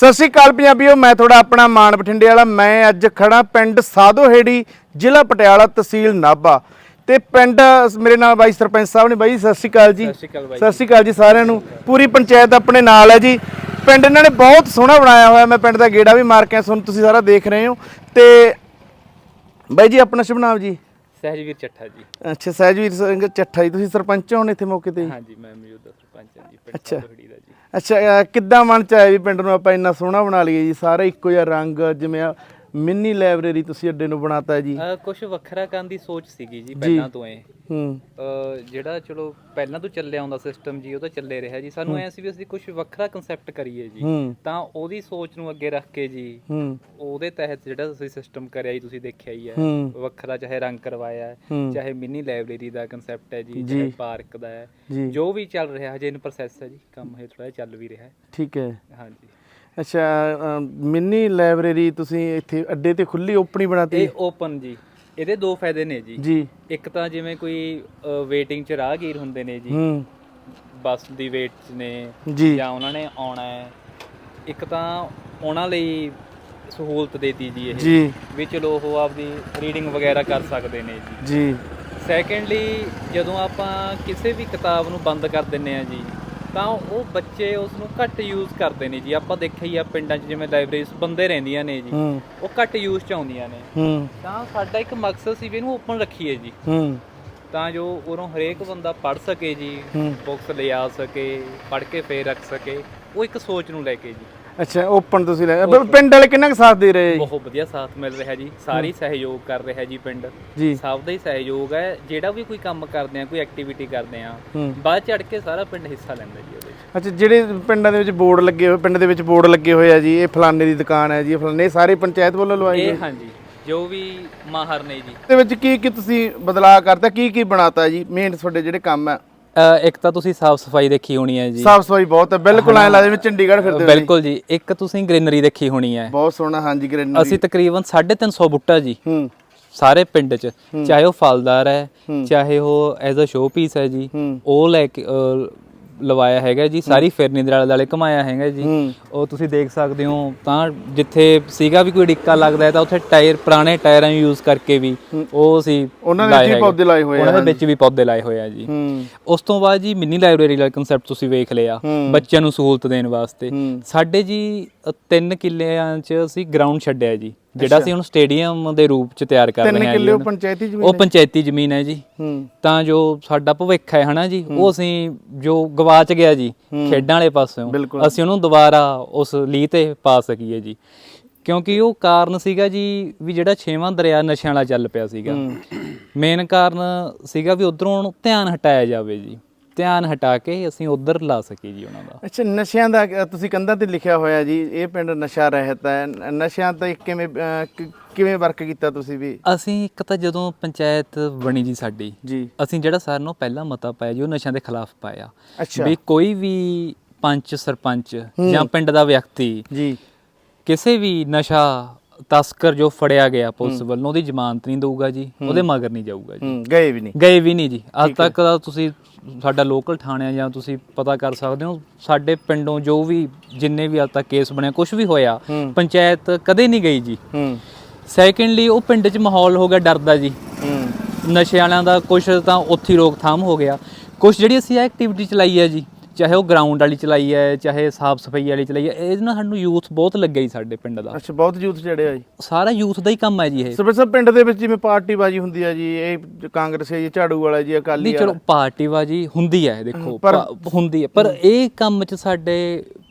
ਸਤਿ ਸ਼੍ਰੀ ਅਕਾਲ ਪੰਜਾਬੀਓ ਮੈਂ ਤੁਹਾਡਾ ਆਪਣਾ ਮਾਨ ਬਠਿੰਡੇ ਵਾਲਾ। ਮੈਂ ਅੱਜ ਖੜਾ ਪਿੰਡ ਸਾਧੋਹੇੜੀ ਜ਼ਿਲ੍ਹਾ ਪਟਿਆਲਾ ਤਹਿਸੀਲ ਨਾਭਾ। ਤੇ ਪਿੰਡ ਮੇਰੇ ਨਾਲ ਬਾਈ ਸਰਪੰਚ ਸਾਹਿਬ ਨੇ। ਬਾਈ ਸਤਿ ਸ਼੍ਰੀ ਅਕਾਲ ਜੀ। ਸਤਿ ਸ਼੍ਰੀ ਅਕਾਲ ਜੀ। ਸਾਰਿਆਂ ਨੂੰ। ਪੂਰੀ ਪੰਚਾਇਤ ਆਪਣੇ ਨਾਲ ਹੈ ਜੀ। ਪਿੰਡ ਇਹਨਾਂ ਨੇ ਬਹੁਤ ਸੋਹਣਾ ਬਣਾਇਆ ਹੋਇਆ। ਮੈਂ ਪਿੰਡ ਦਾ ਗੇੜਾ ਵੀ ਮਾਰ ਕੇ ਤੁਹਾਨੂੰ ਤੁਸੀਂ ਸਾਰਾ ਦੇਖ ਰਹੇ ਹੋ। ਤੇ ਬਾਈ ਜੀ ਆਪਣਾ ਸ਼ੁਭ ਨਾਮ ਜੀ? ਸਹਿਜਵੀਰ ਚੱਠਾ ਜੀ। ਅੱਛਾ ਸਹਿਜਵੀਰ ਸਿੰਘ ਚੱਠਾ ਜੀ। ਤੁਸੀਂ ਸਰਪੰਚ ਹੋਣ ਇੱਥੇ ਮੌਕੇ ਤੇ। ਜੀ? ਹਾਂਜੀ ਮੈਂ ਮੌਜੂਦਾ ਸਰਪੰਚ ਹਾਂ ਜੀ ਪਿੰਡ ਅੱਛਾ। ਸਾਧੋਹੜੀ ਦਾ ਜੀ ਅੱਛਾ ਅਹ ਕਿੱਦਾਂ ਮਨ ਚ ਆਇਆ ਵੀ ਪਿੰਡ ਨੂੰ ਆਪਾਂ ਇੰਨਾ ਸੋਹਣਾ ਬਣਾ ਲਈਏ ਜੀ ਸਾਰਾ ਇੱਕੋ ਜਿਹਾ ਰੰਗ ਜਿਵੇਂ ਆ ਮਿੰਨੀ ਲਾਇਬ੍ਰੇਰੀ ਤੁਸੀਂ ਅੱਡੇ ਨੂੰ ਬਣਾਤਾ ਜੀ। ਕੁਝ ਵੱਖਰਾ ਕਰਨ ਦੀ ਸੋਚ ਸੀਗੀ ਜੀ ਪਹਿਲਾਂ ਤੋਂ ਇਹ। ਹੂੰ। ਜਿਹੜਾ ਚਲੋ ਪਹਿਲਾਂ ਤੋਂ ਚੱਲਿਆ ਆਉਂਦਾ ਸਿਸਟਮ ਜੀ ਉਹ ਤਾਂ ਚੱਲੇ ਰਿਹਾ ਜੀ। ਸਾਨੂੰ ਐ ਸੀ ਵੀ ਅਸੀਂ ਕੁਝ ਵੱਖਰਾ ਕਨਸੈਪਟ ਕਰੀਏ ਜੀ। ਤਾਂ ਉਹਦੀ ਸੋਚ ਨੂੰ ਅੱਗੇ ਰੱਖ ਕੇ ਜੀ ਹੂੰ। ਉਹਦੇ ਤਹਿਤ ਜਿਹੜਾ ਅਸੀਂ ਸਿਸਟਮ ਕਰਿਆ ਜੀ ਤੁਸੀਂ ਦੇਖਿਆ ਹੀ ਹੈ। ਵੱਖਰਾ ਚਾਹੇ ਰੰਗ ਕਰਵਾਇਆ। ਚਾਹੇ ਮਿੰਨੀ ਲਾਇਬ੍ਰੇਰੀ ਦਾ ਕਨਸੈਪਟ ਹੈ ਜੀ। ਚਾਹੇ ਪਾਰਕ ਦਾ ਹੈ। ਜੀ। ਜੋ ਵੀ ਚੱਲ ਰਿਹਾ ਹਜੇ ਇਨ ਪ੍ਰੋਸੈਸ ਹੈ ਜੀ। ਕੰਮ ਹਜੇ ਥੋੜਾ ਚੱਲ ਵੀ ਰਿਹਾ ਹੈ। ਠੀਕ ਹੈ। ਹਾਂਜੀ। ਅੱਛਾ ਮਿੰਨੀ ਲਾਇਬ੍ਰੇਰੀ ਤੁਸੀਂ ਇੱਥੇ ਅੱਡੇ ਤੇ ਖੁੱਲੀ ਓਪਨ ਹੀ ਬਣਾਤੀ? ਇਹ ਓਪਨ ਜੀ। ਇਹਦੇ ਦੋ ਫਾਇਦੇ ਨੇ ਜੀ। ਜੀ। ਇੱਕ ਤਾਂ ਜਿਵੇਂ ਕੋਈ ਵੇਟਿੰਗ ਚ ਰਾਹਗੀਰ ਹੁੰਦੇ ਨੇ ਜੀ। ਹੂੰ। ਬੱਸ ਦੀ ਵੇਟ 'ਚ ਨੇ ਜੀ। ਜਾਂ ਉਹਨਾਂ ਨੇ ਆਉਣਾ ਹੈ। ਇੱਕ ਤਾਂ ਉਹਨਾਂ ਲਈ ਸਹੂਲਤ ਦੇਤੀ ਜੀ ਇਹ। ਜੀ। ਵੀ ਚਲੋ ਉਹ ਆਪਦੀ ਰੀਡਿੰਗ ਵਗੈਰਾ ਕਰ ਸਕਦੇ ਨੇ ਜੀ। ਜੀ। ਸੈਕੰਡਲੀ ਜਦੋਂ ਆਪਾਂ ਕਿਸੇ ਵੀ ਕਿਤਾਬ ਨੂੰ ਬੰਦ ਕਰ ਦਿੰਨੇ ਆ ਜੀ ਤਾਂ ਉਹ ਬੱਚੇ ਉਸ ਨੂੰ ਘੱਟ ਯੂਜ਼ ਕਰਦੇ ਨੇ ਜੀ। ਆਪਾਂ ਦੇਖਿਆ ਹੀ ਆ ਪਿੰਡਾਂ 'ਚ ਜਿਵੇਂ ਲਾਇਬ੍ਰੇਰੀਜ਼ ਬੰਦੇ ਰਹਿੰਦੀਆਂ ਨੇ ਜੀ। ਉਹ ਘੱਟ ਯੂਜ਼ 'ਚ ਆਉਂਦੀਆਂ ਨੇ। ਤਾਂ ਸਾਡਾ ਇੱਕ ਮਕਸਦ ਸੀ ਵੀ ਇਹਨੂੰ ਓਪਨ ਰੱਖੀਏ ਜੀ। ਤਾਂ ਜੋ ਉਰੋਂ ਹਰੇਕ ਬੰਦਾ ਪੜ ਸਕੇ ਜੀ। ਬੁੱਕਸ ਲਿਆ ਸਕੇ ਪੜ ਕੇ ਫੇਰ ਰੱਖ ਸਕੇ। ਉਹ ਇੱਕ ਸੋਚ ਨੂੰ ਲੈ ਕੇ ਜੀ। ਅੱਛਾ ਓਪਨ ਤੁਸੀਂ ਲੈ ਪਿੰਡ ਵਾਲੇ ਕਿੰਨਾ ਕੁ ਸਾਥ ਦੇ ਰਹੇ ਜੀ? ਬਹੁਤ ਵਧੀਆ ਸਾਥ ਮਿਲ ਰਿਹਾ ਜੀ। ਸਾਰੀ ਸਹਿਯੋਗ ਕਰ ਰਿਹਾ ਜੀ ਪਿੰਡ। ਜੀ। ਸਭ ਦਾ ਹੀ ਸਹਿਯੋਗ ਹੈ। ਜਿਹੜਾ ਵੀ ਕੋਈ ਕੰਮ ਕਰਦੇ ਆ ਕੋਈ ਐਕਟੀਵਿਟੀ ਕਰਦੇ ਆ ਬਾਅਦ ਚੜ ਕੇ ਸਾਰਾ ਪਿੰਡ ਹਿੱਸਾ ਲੈਂਦਾ ਜੀ ਉਹਦੇ ਵਿੱਚ। ਅੱਛਾ ਜਿਹੜੇ ਪਿੰਡਾਂ ਦੇ ਵਿੱਚ ਬੋਰਡ ਲੱਗੇ ਹੋਏ ਪਿੰਡ ਦੇ ਵਿੱਚ ਬੋਰਡ ਲੱਗੇ ਹੋਏ ਆ ਜੀ ਇਹ ਫਲਾਣੇ ਦੀ ਦੁਕਾਨ ਹੈ ਜੀ ਫਲਾਣੇ ਇਹ ਸਾਰੇ ਪੰਚਾਇਤ ਵੱਲੋਂ ਲਵਾਏ ਗਏ? ਇਹ ਹਾਂਜੀ ਜੋ ਵੀ ਮਾਹਰ ਨੇ ਜੀ। ਦੇ ਵਿੱਚ ਕੀ ਕੀ ਤੁਸੀਂ ਬਦਲਾਅ ਕਰਤਾ? ਕੀ ਕੀ ਬਣਾਤਾ ਜੀ? ਮੇਨ ਤੁਹਾਡੇ ਜਿਹੜੇ ਕੰਮ ਹੈ ਇੱਕ ਤਾਂ ਤੁਸੀਂ ਸਾਫ਼ ਸਫ਼ਾਈ ਦੇਖੀ ਹੋਣੀ ਹੈ ਜੀ। ਸਾਫ਼ ਸਫ਼ਾਈ ਬਹੁਤ ਹੈ ਬਿਲਕੁਲ ਐਂ ਲੱਗਦਾ ਜਿਵੇਂ ਚੰਡੀਗੜ੍ਹ ਫਿਰਦੇ ਹੋ ਜੀ। ਬਿਲਕੁਲ ਜੀ ਇੱਕ ਤੁਸੀਂ ਗ੍ਰੀਨਰੀ ਦੇਖੀ ਹੋਣੀ ਹੈ। ਬਹੁਤ ਸੋਹਣਾ ਹਾਂਜੀ ਗ੍ਰੀਨਰੀ। ਅਸੀਂ ਤਕਰੀਬਨ 350 ਬੂਟਾ ਜੀ ਹੂੰ। ਸਾਰੇ ਪਿੰਡ 'ਚ ਚਾਹੇ ਉਹ ਫਲਦਾਰ ਹੈ ਚਾਹੇ ਉਹ ਐਜ਼ ਅ ਸ਼ੋ ਪੀਸ ਹੈ ਜੀ ਉਹ ਲੈ ਕੇ ਲਵਾਇਆ ਹੈਗਾ ਜੀ ਸਾਰੀ ਫਿਰਨੀ ਦੇ ਆਲੇ ਦੁਆਲੇ ਘਮਾਇਆ ਹੈਗਾ ਜੀ। ਉਹ ਤੁਸੀਂ ਦੇਖ ਸਕਦੇ ਹੋ ਤਾਂ ਜਿੱਥੇ ਸੀਗਾ ਵੀ ਕੋਈ ਡਿੱਕਾ ਲੱਗਦਾ ਹੈ ਤਾਂ ਉੱਥੇ ਟਾਇਰ ਪੁਰਾਣੇ ਟਾਇਰਾਂ ਨੂੰ ਯੂਜ਼ ਕਰਕੇ ਵੀ ਉਹ ਅਸੀਂ ਉਹਨਾਂ ਦੇ ਵਿੱਚ। ਪੌਦੇ ਲਾਏ ਹੋਏ ਆ ਉਹਨਾਂ ਦੇ ਵਿੱਚ ਵੀ ਪੌਦੇ ਲਾਏ ਹੋਏ ਆ ਜੀ। ਉਸ ਤੋਂ ਬਾਅਦ ਜੀ ਮਿੰਨੀ ਲਾਇਬ੍ਰੇਰੀ ਦਾ ਕਨਸੈਪਟ ਤੁਸੀਂ ਵੇਖ ਲਿਆ। ਬੱਚਿਆਂ ਨੂੰ ਸਹੂਲਤ ਦੇਣ ਵਾਸਤੇ। ਸਾਡੇ ਜੀ ਤਿੰਨ ਕਿੱਲਿਆਂ 'ਚ ਅਸੀਂ ਗਰਾਊਂਡ ਛੱਡਿਆ ਜੀ। ਜਿਹੜਾ ਅਸੀਂ ਹੁਣ ਸਟੇਡੀਅਮ ਦੇ ਰੂਪ 'ਚ ਤਿਆਰ ਕਰ ਤਿੰਨ ਰਹੇ ਹਾਂ ਕਿੱਲੇ ਜੀ ਉਹ। ਪੰਚਾਇਤੀ ਜ਼ਮੀਨ ਉਹ ਪੰਚਾਇਤੀ ਜ਼ਮੀਨ ਹੈ ਜੀ। ਤਾਂ ਜੋ ਸਾਡਾ ਭਵਿੱਖ ਹੈ ਹਨਾ ਜੀ? ਉਹ ਅਸੀਂ ਜੋ ਗਵਾਚ ਗਿਆ ਜੀ ਖੇਡਾਂ ਵਾਲੇ ਪਾਸਿਓਂ। ਅਸੀਂ ਉਹਨੂੰ ਦੁਬਾਰਾ ਉਸ ਲੀਹ ਤੇ ਪਾ ਸਕੀਏ ਜੀ। ਕਿਉਂਕਿ ਉਹ ਕਾਰਨ ਸੀਗਾ ਜੀ ਵੀ ਜਿਹੜਾ ਛੇਵਾਂ ਦਰਿਆ ਨਸ਼ਿਆਂ ਵਾਲਾ ਚੱਲ ਪਿਆ ਸੀਗਾ। ਮੇਨ ਕਾਰਨ ਸੀਗਾ ਵੀ ਉਧਰੋਂ ਧਿਆਨ ਹਟਾਇਆ ਜਾਵੇ ਜੀ। ਧਿਆਨ ਹਟਾ ਕੇ ਅਸੀਂ ਉਧਰ ਲਾ ਸਕੀਏ ਜੀ ਉਹਨਾਂ ਦਾ। ਅੱਛਾ ਨਸ਼ਿਆਂ ਦਾ ਅ, ਤੁਸੀਂ ਕੰਧਾਂ ਤੇ ਲਿਖਿਆ ਹੋਇਆ ਜੀ ਇਹ ਪਿੰਡ ਨਸ਼ਾ ਰਹਿਤ ਹੈ। ਨ- ਨਸ਼ਿਆਂ ਤੇ ਕਿਵੇਂ ਅ, ਕਿ- ਕਿਵੇਂ ਵਰਕ ਕੀਤਾ ਤੁਸੀਂ ਵੀ? ਅਸੀਂ ਇੱਕ ਤਾਂ ਜਦੋਂ ਪੰਚਾਇਤ ਬਣੀ ਜੀ ਸਾਡੀ ਜੀ। ਅਸੀਂ ਜਿਹੜਾ ਸਾਰਿਆਂ ਨੂੰ ਪਹਿਲਾ ਮਤਾ ਪਾਇਆ ਜੀ ਉਹ ਨਸ਼ਿਆਂ ਦੇ ਖਿਲਾਫ ਪਾਇਆ। ਅੱਛਾ। ਵੀ ਕੋਈ ਵੀ ਪੰਚ ਸਰਪੰਚ ਜਾਂ ਪਿੰਡ ਦਾ ਵਿਅਕਤੀ ਜੀ। ਕਿਸੇ ਵੀ ਨਸ਼ਾ ਤਸਕਰ ਜੋ ਫੜਿਆ ਗਿਆ ਪੁਲਿਸ ਵੱਲੋਂ ਉਹਦੀ ਜ਼ਮਾਨਤ ਨਹੀਂ ਦਊਗਾ ਜੀ ਉਹਦੇ ਮਗਰ ਨਹੀਂ ਜਾਊਗਾ ਜੀ। ਹੂੰ ਗਏ ਵੀ ਨਹੀਂ। ਗਏ ਵੀ ਨਹੀਂ ਜੀ। ਅੱਜ ਤੱਕ ਦਾ ਤੁਸੀਂ ਸਾਡਾ ਲੋਕਲ ਥਾਣਿਆਂ ਜਾਂ ਤੁਸੀਂ ਪਤਾ ਕਰ ਸਕਦੇ ਹੋ ਸਾਡੇ ਪਿੰਡੋਂ ਜੋ ਵੀ ਜਿੰਨੇ ਵੀ ਅੱਜ ਤੱਕ ਕੇਸ ਬਣਿਆ ਕੁਝ ਵੀ ਹੋਇਆ। ਪੰਚਾਇਤ ਕਦੇ ਨਹੀਂ ਗਈ ਜੀ। ਹੂੰ। ਸੈਕੰਡਲੀ ਉਹ ਪਿੰਡ 'ਚ ਮਾਹੌਲ ਹੋ ਗਿਆ ਡਰ ਦਾ ਜੀ। ਹੂੰ। ਨਸ਼ੇ ਵਾਲਿਆਂ ਦਾ ਕੁਝ ਤਾਂ ਉੱਥੇ ਰੋਕਥਾਮ ਹੋ ਗਿਆ। ਕੁਝ ਜਿਹੜੀ ਅਸੀਂ ਐਕਟੀਵਿਟੀ ਚਲਾਈ ਹੈ ਜੀ ਚਾਹੇ ਉਹ ਗਰਾਊਂਡ ਵਾਲੀ ਚਲਾਈ ਹੈ ਚਾਹੇ ਸਾਫ਼ ਸਫ਼ਾਈ ਵਾਲੀ ਚਲਾਈ ਹੈ ਇਹਦੇ ਨਾਲ ਸਾਨੂੰ ਯੂਥ ਬਹੁਤ ਲੱਗਿਆ ਜੀ ਸਾਡੇ ਪਿੰਡ ਦਾ। ਅੱਛਾ ਬਹੁਤ ਯੂਥ ਚੜਿਆ ਜੀ। ਸਾਰਾ ਯੂਥ ਦਾ ਹੀ ਕੰਮ ਹੈ ਜੀ ਇਹ। ਸਰਪੰਚ ਸਾਹਿਬ ਪਿੰਡ ਦੇ ਵਿੱਚ ਜਿਵੇਂ ਪਾਰਟੀ ਬਾਜੀ ਹੁੰਦੀ ਹੈ ਜੀ ਇਹ ਕਾਂਗਰਸ ਹੈ ਜੀ ਝਾੜੂ ਵਾਲਾ ਜੀ ਅਕਾਲੀ ਨਹੀਂ ਚਲੋ ਪਾਰਟੀਬਾਜੀ ਹੁੰਦੀ ਹੈ ਦੇਖੋ ਪਰ- ਪਾ- ਹੁੰਦੀ ਹੈ ਪਰ ਇਹ ਕੰਮ 'ਚ ਸਾਡੇ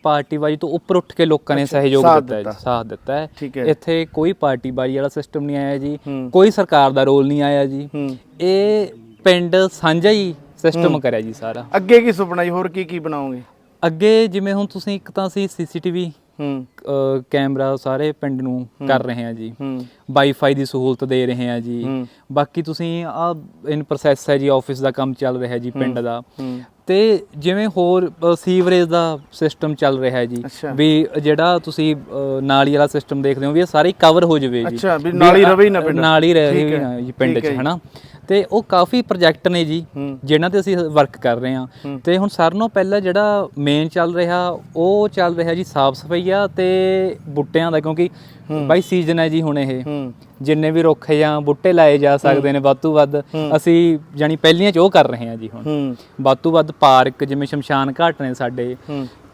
ਪਾਰਟੀਬਾਜੀ ਤੋਂ ਉੱਪਰ ਉੱਠ ਕੇ ਲੋਕਾਂ ਨੇ ਸਹਿਯੋਗ ਸਾਥ ਦਿੱਤਾ ਹੈ ਦਿੱਤਾ। ਸਾਥ ਦਿੱਤਾ ਹੈ। ਠੀਕ ਹੈ ਇੱਥੇ ਕੋਈ ਪਾਰਟੀਬਾਜੀ ਵਾਲਾ ਸਿਸਟਮ ਨਹੀਂ ਆਇਆ ਜੀ ਹੂੰ। ਕੋਈ ਸਰਕਾਰ ਦਾ ਰੋਲ ਨਹੀਂ ਆਇਆ ਜੀ। ਹੂੰ ਇਹ ਪਿੰਡ ਸਾਂਝਾ ਹੀ ਸਿਸਟਮ ਕਰਿਆ ਜੀ ਸਾਰਾ। ਅੱਗੇ ਕੀ ਸੁਪਨਾ ਜੀ? ਹੋਰ ਕੀ ਕੀ ਬਣਾਓਗੇ? ਅੱਗੇ ਜਿਵੇਂ ਹੁਣ ਤੁਸੀਂ ਇੱਕ ਤਾਂ ਅਸੀਂ ਸੀਸੀਟੀਵੀ ਹੂੰ। ਕੈਮਰਾ ਸਾਰੇ ਪਿੰਡ ਨੂੰ ਕਰ ਰਹੇ ਹਾਂ ਜੀ। ਹੂੰ। ਵਾਈਫਾਈ ਦੀ ਸਹੂਲਤ ਦੇ ਰਹੇ ਹਾਂ ਜੀ। ਬਾਕੀ ਤੁਸੀਂ ਆ ਇਨ ਪ੍ਰੋਸੈਸ ਹੈ ਜੀ ਆਫਿਸ ਦਾ ਕੰਮ ਚੱਲ ਰਿਹਾ ਜੀ ਪਿੰਡ ਦਾ। ਤੇ ਜਿਵੇਂ ਹੋਰ ਸੀਵਰੇਜ ਦਾ ਸਿਸਟਮ ਚੱਲ ਰਿਹਾ ਜੀ। ਵੀ ਜਿਹੜਾ ਤੁਸੀਂ ਨਾਲੀ ਵਾਲਾ ਸਿਸਟਮ ਦੇਖਦੇ ਹੋ ਵੀ ਇਹ ਸਾਰੀ ਕਵਰ ਹੋ ਜਾਵੇ ਜੀ। ਅੱਛਾ, ਵੀ ਨਾਲੀ ਰਵੇ ਹੀ ਨਾ ਪਿੰਡ। ਨਾਲੀ ਰਹੇ ਵੀ ਹੈ, ਨਾ ਜੀ ਪਿੰਡ 'ਚ। ਹਨਾ? ਤੇ ਉਹ ਕਾਫੀ ਪ੍ਰੋਜੈਕਟ ਨੇ ਜੀ। ਜਿਨ੍ਹਾਂ ਤੇ ਅਸੀਂ ਵਰਕ ਕਰ ਰਹੇ ਹਾਂ। ਤੇ ਹੁਣ ਸਾਰਿਆਂ ਨਾਲੋਂ ਪਹਿਲਾਂ ਜਿਹੜਾ ਮੇਨ ਚੱਲ ਰਿਹਾ ਉਹ ਚੱਲ ਰਿਹਾ ਜੀ ਸਾਫ਼ ਸਫਾਈਆ ਤੇ ਬੂਟਿਆਂ ਦਾ ਕਿਉਂਕਿ ਬਾਈ ਸੀਜ਼ਨ ਹੈ ਜੀ ਹੁਣ ਇਹ। ਜਿੰਨੇ ਵੀ ਰੁੱਖ ਜਾਂ ਬੂਟੇ ਲਾਏ ਜਾ ਸਕਦੇ ਨੇ ਵੱਧ ਤੋਂ ਵੱਧ ਅਸੀਂ ਜਾਨੀ ਪਹਿਲੀਆਂ ਚ ਉਹ ਕਰ ਰਹੇ ਹਾਂ ਜੀ ਹੁਣ। ਹੂੰ। ਵੱਧ ਪਾਰਕ ਜਿਵੇਂ ਸ਼ਮਸ਼ਾਨ ਘਾਟ ਨੇ ਸਾਡੇ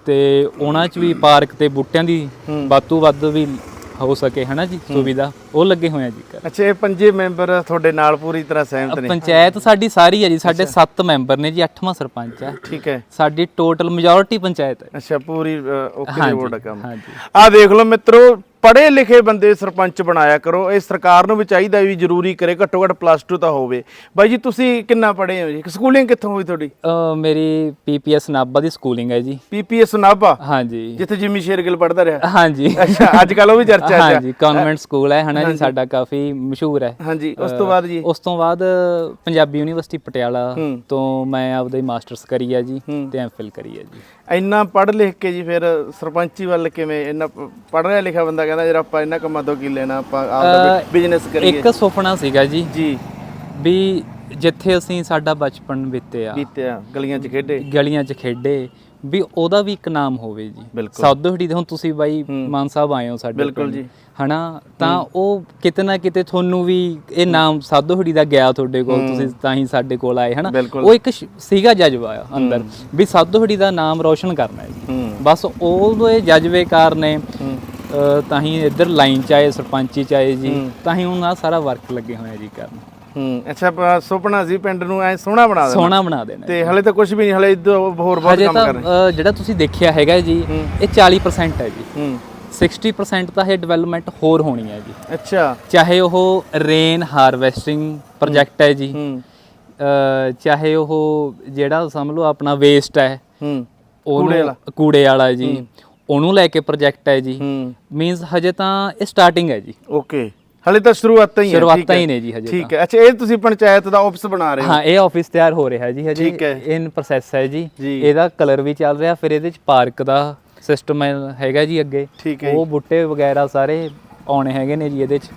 ਤੇ ਉਹਨਾਂ 'ਚ ਵੀ ਪਾਰਕ ਤੇ ਬੂਟਿਆਂ ਦੀ ਵੱਧ ਤੋਂ ਵੱਧ ਵੀ ਹੋ ਸਕੇ ਹਨਾ ਜੀ ਸੁਵਿਧਾ ਉਹ ਲੱਗੇ ਹੋਏ ਆ ਜੀ ਕਰ ਅੱਛਾ ਇਹ ਪੰਜੇ ਮੈਂਬਰ ਤੁਹਾਡੇ ਨਾਲ ਪੂਰੀ ਤਰ੍ਹਾਂ ਸਹਿਮਤ ਨੇ? ਪੰਚਾਇਤ ਸਾਡੀ ਸਾਰੀ ਹੈ ਜੀ ਸਾਡੇ 7 ਮੈਂਬਰ ਨੇ ਜੀ 8ਵਾਂ ਸਰਪੰਚ ਹੈ ਠੀਕ ਹੈ। ਸਾਡੀ ਟੋਟਲ ਮੈਜੋਰਿਟੀ ਪੰਚਾਇਤ ਹੈ। ਅੱਛਾ ਪੂਰੀ ਓਕੇ ਦਾ ਕੰਮ। ਆ ਦੇਖ ਲਓ ਮਿੱਤਰੋ ਪੜ੍ਹੇ ਲਿਖੇ ਬੰਦੇ ਸਰਪੰਚ ਬਣਾਇਆ ਕਰੋ ਇਹ ਸਰਕਾਰ ਨੂੰ ਵੀ ਚਾਹੀਦਾ ਵੀ ਜ਼ਰੂਰੀ ਕਰੇ ਘੱਟੋ ਘੱਟ ਪਲੱਸ 2 ਤਾਂ ਹੋਵੇ। ਬਾਈ ਜੀ ਤੁਸੀਂ ਕਿੰਨਾ ਪੜ੍ਹੇ ਹੋ ਜੀ? ਸਕੂਲਿੰਗ ਕਿੱਥੋਂ ਹੋਈ ਤੁਹਾਡੀ? ਅਹ ਮੇਰੀ ਪੀਪੀਐਸ ਨਾਭਾ ਦੀ ਸਕੂਲਿੰਗ ਹੈ ਜੀ। ਪੀਪੀਐਸ ਨਾਭਾ? ਹਾਂਜੀ। ਜਿੱਥੇ ਜਿਮੀ ਸ਼ੇਰਗਿਲ ਪੜ੍ਹਦਾ ਰਿਹਾ? ਹਾਂਜੀ। ਅੱਛਾ ਅੱਜ ਕੱਲ ਉਹ ਵੀ ਚਰਚਾ 'ਚ ਆ। ਹਾਂਜੀ ਕਨਵੈਂਟ ਸਕੂਲ ਹੈ ਹਨਾ ਜੀ ਸਾਡਾ ਕਾਫੀ ਮਸ਼ਹੂਰ ਹੈ। ਹਾਂਜੀ ਉਸ ਤੋਂ ਬਾਅਦ ਜੀ? ਉਸ ਤੋਂ ਬਾਅਦ ਪੰਜਾਬੀ ਯੂਨੀਵਰਸਿਟੀ ਪਟਿਆਲਾ। ਤੋਂ ਮੈਂ ਆਪਦਾ ਮਾਸਟਰਸ ਕਰੀ ਹੈ ਜੀ। ਤੇ ਐਮਫਿਲ ਕਰੀ ਹੈ ਜੀ। ਇੰਨਾ ਪੜ੍ਹ ਲਿਖ ਕੇ ਜੀ ਫਿਰ ਸਰਪੰਚੀ ਵੱਲ ਕਿਵੇਂ ਇੰਨਾ ਪੜ੍ਹ ਰਿਹਾ ਲਿਖਿਆ ਬੰਦਾ ਕਹਿੰਦਾ ਯਾਰ ਆਪਾਂ ਇੰਨਾ ਕੰਮਾਂ ਤੋਂ ਕੀ ਲੈਣਾ ਆਪਾਂ ਆਪਦਾ ਬਿਜ਼ਨਸ ਕਰੀਏ। ਇੱਕ ਸੁਪਨਾ ਸੀਗਾ ਜੀ ਜੀ। ਵੀ ਜਿੱਥੇ ਅਸੀਂ ਸਾਡਾ ਬਚਪਨ ਬੀਤਿਆ। ਬੀਤਿਆ ਗਲੀਆਂ 'ਚ ਖੇਡੇ। ਗਲੀਆਂ 'ਚ ਖੇਡੇ। ਵੀ ਉਹਦਾ ਵੀ ਇੱਕ ਨਾਮ ਹੋਵੇ ਜੀ। ਸੌਦੋਹੜੀ ਦੇ ਹੁਣ ਤੁਸੀਂ ਬਾਈ ਮਾਨ ਸਾਹਿਬ ਆਏ ਹੋ ਸਾਡੇ ਬਿਲਕੁਲ ਜੀ। ਹਨਾ? ਤਾਂ ਉਹ ਕਿਤੇ ਨਾ ਕਿਤੇ ਤੁਹਾਨੂੰ ਵੀ ਇਹ ਨਾਮ ਸਾਦੋਹੜੀ ਦਾ ਗਿਆ ਤੁਹਾਡੇ ਕੋਲ ਤੁਸੀਂ ਤਾਂ ਹੀ ਸਾਡੇ ਕੋਲ ਆਏ ਹਨਾ। ਉਹ ਇੱਕ ਸੀਗਾ ਜਜ਼ਬਾ ਆ ਅੰਦਰ ਵੀ ਸਾਦੋਹੜੀ ਦਾ ਨਾਮ ਰੋਸ਼ਨ ਕਰਨਾ ਹੈ ਜੀ। ਬਸ ਉਹ ਇਹ ਜਜ਼ਬੇ ਕਾਰਨ ਹੂੰ। ਅ, ਤਾਂ ਹੀ ਇੱਧਰ ਲਾਈਨ ਚ ਆਏ ਸਰਪੰਚੀ ਚ ਆਏ ਜੀ। ਤਾਂ ਹੀ ਆਹ ਸਾਰਾ ਵਰਕ ਲੱਗੇ ਹੋਏ ਆ ਜੀ ਕਰਨ। ਹੂੰ ਅੱਛਾ ਪ- ਸੁਪਨਾ ਸੀ ਪਿੰਡ ਨੂੰ ਐ ਸੋਹਣਾ ਬਣਾ ਦੇਣਾ। ਸੋਹਣਾ ਬਣਾ ਦੇਣਾ ਤੇ ਹਲੇ ਤਾਂ ਕੁਝ ਵੀ ਨਹੀਂ ਹਲੇ ਇੱਧਰ ਹੋਰ ਬਹੁਤ ਹਜੇ ਕੰਮ ਤਾਂ ਕਰ ਰਹੇ ਅ, ਜਿਹੜਾ ਤੁਸੀਂ ਦੇਖਿਆ ਹੈਗਾ ਜੀ। ਇਹ 40% ਹੈ ਜੀ। ਹੂੰ। 60% ਤਾਂ ਇਹ ਡਿਵੈਲਪਮੈਂਟ ਹੋਰ ਹੋਣੀ ਹੈ ਜੀ। ਅੱਛਾ। ਚਾਹੇ ਉਹ ਰੇਨ ਹਾਰਵੈਸਟਿੰਗ ਪ੍ਰੋਜੈਕਟ ਹੈ ਜੀ ਹੂੰ। ਅ, ਚਾਹੇ ਉਹ ਜਿਹੜਾ ਸਮਝ ਲਓ ਆਪਣਾ ਵੇਸਟ ਹੈ ਹੂੰ। ਕੂੜੇ ਵਾਲਾ। ਕੂੜੇ ਵਾਲਾ ਜੀ ਉਹਨੂੰ ਲੈ ਕੇ ਪ੍ਰੋਜੈਕਟ ਹੈ ਜੀ। ਹੂੰ। ਮੀਨਸ ਹਜੇ ਤਾਂ ਇਹ ਸਟਾਰਟਿੰਗ ਹੈ ਜੀ। ਓਕੇ ਹਲੇ ਤਾਂ ਸ਼ੁਰੂਆਤਾਂ ਹੀ ਹੈ ਸ਼ੁਰੂਆਤਾਂ ਹੈ। ਨੇ ਜੀ ਹਜੇ ਠੀਕ ਹੈ। ਅੱਛਾ ਇਹ ਤੁਸੀਂ ਪੰਚਾਇਤ ਦਾ ਆਫਿਸ ਬਣਾ ਰਹੇ ਹੋ। ਹਾਂ ਇਹ ਆਫਿਸ ਤਿਆਰ ਹੋ ਰਿਹਾ ਜੀ ਹਜੇ। ਇਨ ਪ੍ਰੋਸੈਸ ਹੈ ਜੀ। ਇਹਦਾ ਕਲਰ ਵੀ ਚੱਲ ਰਿਹਾ ਫਿਰ ਇਹਦੇ ਚ ਪਾਰਕ ਦਾ ਸਿਸਟਮ ਹੈਗਾ ਜੀ ਅੱਗੇ। ਉਹ ਬੁੱਟੇ ਵਗੈਰਾ ਸਾਰੇ ਆਉਣੇ ਹੈਗੇ ਨੇ ਜੀ ਇਹਦੇ ਚ।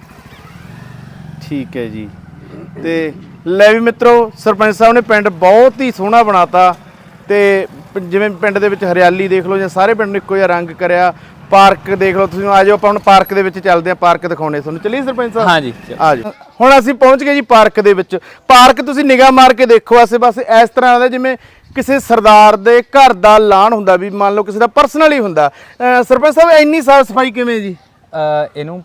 ਠੀਕ ਹੈ ਜੀ। ਤੇ ਲੈ ਵੀ ਮਿੱਤਰੋ ਸਰਪੰਚ ਸਾਹਿਬ ਨੇ ਪਿੰਡ ਬਹੁਤ ਹੀ ਸੋਹਣਾ ਬਣਾਤਾ। ਤੇ ਜਿਵੇਂ ਪਿੰਡ ਦੇ ਵਿੱਚ ਹਰਿਆਲੀ ਦੇਖ ਲਓ ਜਾਂ ਸਾਰੇ ਪਿੰਡ ਨੂੰ ਇੱਕੋ ਜਿਹਾ ਰੰਗ ਕਰਿਆ ਪਾਰਕ ਦੇਖ ਲਓ ਤੁਸੀਂ ਆ ਜਾਓ ਆਪਾਂ ਹੁਣ ਪਾਰਕ ਦੇ ਵਿੱਚ ਚੱਲਦੇ ਆ ਪਾਰਕ ਦਿਖਾਉਣੇ ਤੁਹਾਨੂੰ। ਚੱਲੀਏ ਸਰਪੰਚ ਸਾਹਿਬ? ਹਾਂ ਜੀ ਚਲੋ। ਆ ਜਾਓ। ਹੁਣ ਅਸੀਂ ਪਹੁੰਚ ਗਏ ਜੀ ਪਾਰਕ ਦੇ ਵਿੱਚ। ਪਾਰਕ ਤੁਸੀਂ ਨਿਗਾਹ ਮਾਰ ਕੇ ਦੇਖੋ ਆਸੇ ਪਾਸੇ ਇਸ ਤਰ੍ਹਾਂ ਦਾ ਜਿਵੇਂ ਕਿਸੇ ਸਰਦਾਰ ਦੇ ਘਰ ਦਾ ਲਾਣ ਹੁੰਦਾ ਵੀ ਮੰਨ ਲਓ ਕਿਸੇ ਦਾ ਪਰਸਨਲ ਹੀ ਹੁੰਦਾ। ਸਰਪੰਚ ਸਾਹਿਬ ਇੰਨੀ ਸਾਫ਼ ਸਫ਼ਾਈ ਕਿਵੇਂ ਜੀ? ਇਹਨੂੰ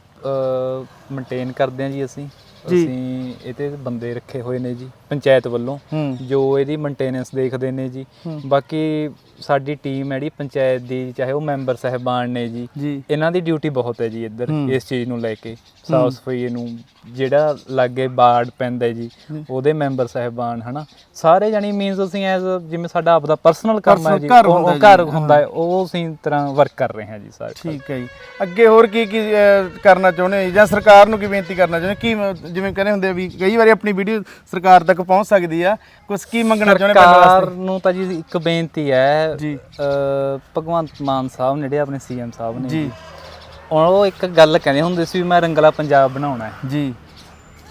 ਮੇਨਟੇਨ ਕਰਦੇ ਆ ਜੀ ਅਸੀਂ। ਅਸੀਂ ਇਹਤੇ ਬੰਦੇ ਰੱਖੇ ਹੋਏ ਨੇ ਜੀ ਪੰਚਾਇਤ ਵੱਲੋਂ। ਜੋ ਇਹਦੀ ਮੇਨਟੇਨੈਂਸ ਦੇਖਦੇ ਨੇ ਜੀ। ਬਾਕੀ ਸਾਡੀ ਟੀਮ ਹੈ ਜਿਹੜੀ ਪੰਚਾਇਤ ਦੀ ਚਾਹੇ ਉਹ ਮੈਂਬਰ ਸਹਿਬਾਨ ਨੇ ਜੀ। ਜੀ। ਇਹਨਾਂ ਦੀ ਡਿਊਟੀ ਬਹੁਤ ਹੈ ਜੀ ਇੱਧਰ ਇਸ ਚੀਜ਼ ਨੂੰ ਲੈ ਕੇ। ਸਾਫ਼ ਸਫ਼ਾਈ ਨੂੰ ਜਿਹੜਾ ਲਾਗੇ ਬਾੜ ਪੈਂਦਾ ਹੈ ਜੀ। ਉਹਦੇ ਮੈਂਬਰ ਸਹਿਬਾਨ ਹਨਾ। ਸਾਰੇ ਜਾਨੀ ਮੀਨਸ ਅਸੀਂ ਐਜ਼ ਜਿਵੇਂ ਸਾਡਾ ਆਪਦਾ ਪਰਸਨਲ ਕੰਮ ਹੈ Personal ਜੀ ਘਰ ਉਹ- ਹੁੰਦਾ ਉਹ ਜੀ, ਘਰ ਹੁੰਦਾ ਹੈ ਉਹ ਅਸੀਂ ਤਰ੍ਹਾਂ ਵਰਕ ਕਰ ਰਹੇ ਹਾਂ ਜੀ ਸਾਰੇ ਠੀਕ ਹੈ ਜੀ। ਅੱਗੇ ਹੋਰ ਕੀ ਕੀ ਅਹ, ਕਰਨਾ ਚਾਹੁੰਦੇ ਹੋ ਜਾਂ? ਸਰਕਾਰ ਨੂੰ ਕੀ ਬੇਨਤੀ ਕਰਨਾ ਚਾਹੁੰਦੇ ਕੀ ਮ- ਜਿਵੇਂ ਕਹਿੰਦੇ ਹੁੰਦੇ ਆ ਵੀ ਕਈ ਵਾਰੀ ਆਪਣੀ ਵੀਡੀਓ ਸਰਕਾਰ ਤੱਕ ਪਹੁੰਚ ਸਕਦੀ ਆ। ਕੁਝ ਕੀ ਮੰਗਣਾ ਚਾਹੁੰਦੇ ਪਿੰਡ ਸਰਕਾਰ ਵਾਸਤੇ? ਨੂੰ ਤਾਂ ਜੀ ਇੱਕ ਬੇਨਤੀ ਹੈ ਜੀ। ਭਗਵੰਤ ਮਾਨ ਸਾਹਿਬ ਨੇ ਜਿਹੜੇ ਆਪਣੇ ਸੀਐਮ ਸਾਹਿਬ ਨੇ ਜੀ। ਉਹ ਇੱਕ ਗੱਲ ਕਹਿੰਦੇ ਹੁੰਦੇ ਸੀ ਵੀ ਮੈਂ ਰੰਗਲਾ ਪੰਜਾਬ ਬਣਾਉਣਾ ਹੈ। ਜੀ।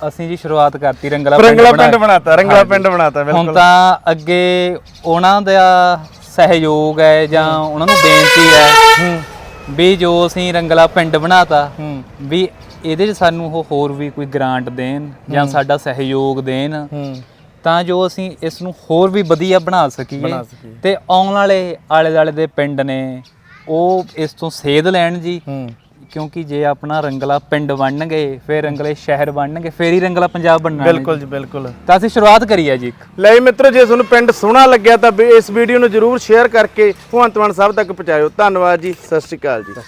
ਅਸੀਂ ਜੀ ਸ਼ੁਰੂਆਤ ਕਰਤੀ ਰੰਗਲਾ ਰੰਗਲਾ ਬਣਾ- ਪਿੰਡ ਬਣਾਤਾ ਰੰਗਲਾ। ਪਿੰਡ ਬਣਾਤਾ ਹੁਣ ਬਿਲਕੁਲ। ਤਾਂ ਅੱਗੇ ਉਹਨਾਂ ਦਾ ਸਹਿਯੋਗ ਹੈ ਜਾਂ ਉਹਨਾਂ ਨੂੰ ਬੇਨਤੀ ਹੈ ਵੀ ਜੋ ਅਸੀਂ ਰੰਗਲਾ ਪਿੰਡ ਬਣਾਤਾ ਵੀ ਇਹਦੇ 'ਚ ਸਾਨੂੰ ਉਹ ਹੋਰ ਵੀ ਕੋਈ ਗ੍ਰਾਂਟ ਦੇਣ ਜਾਂ ਸਾਡਾ ਸਹਿਯੋਗ ਦੇਣ। ਤਾਂ ਜੋ ਅਸੀਂ ਇਸ ਨੂੰ ਹੋਰ ਵੀ ਵਧੀਆ ਬਣਾ ਸਕੀਏ ਬਣਾ ਸਕੀਏ। ਤੇ ਆਉਣ ਵਾਲੇ ਆਲੇ ਦੁਆਲੇ ਦੇ ਪਿੰਡ ਨੇ ਉਹ ਇਸ ਤੋਂ ਸੇਧ ਲੈਣ ਜੀ। ਹੂੰ। ਕਿਉਂਕਿ ਜੇ ਆਪਣਾ ਰੰਗਲਾ ਪਿੰਡ ਬਣਨਗੇ ਫਿਰ ਰੰਗਲੇ ਸ਼ਹਿਰ ਬਣਨਗੇ ਫੇਰ ਹੀ ਰੰਗਲਾ ਪੰਜਾਬ ਬਣਨਾ ਹੈ। ਬਿਲਕੁਲ ਜੀ ਬਿਲਕੁਲ। ਤਾਂ ਅਸੀਂ ਸ਼ੁਰੂਆਤ ਕਰੀ ਹੈ ਜੀ ਇੱਕ। ਲੈ ਮਿੱਤਰੋ ਜੇ ਤੁਹਾਨੂੰ ਪਿੰਡ ਸੋਹਣਾ ਲੱਗਿਆ ਤਾਂ ਵੀ ਇਸ ਵੀਡੀਓ ਨੂੰ ਜਰੂਰ ਸ਼ੇਅਰ ਕਰਕੇ ਭਗਵੰਤ ਮਾਨ ਸਾਹਿਬ ਤੱਕ ਪਹੁੰਚਾਇਓ। ਧੰਨਵਾਦ ਜੀ ਸਤਿ ਸ਼੍ਰੀ ਅਕਾਲ ਜੀ।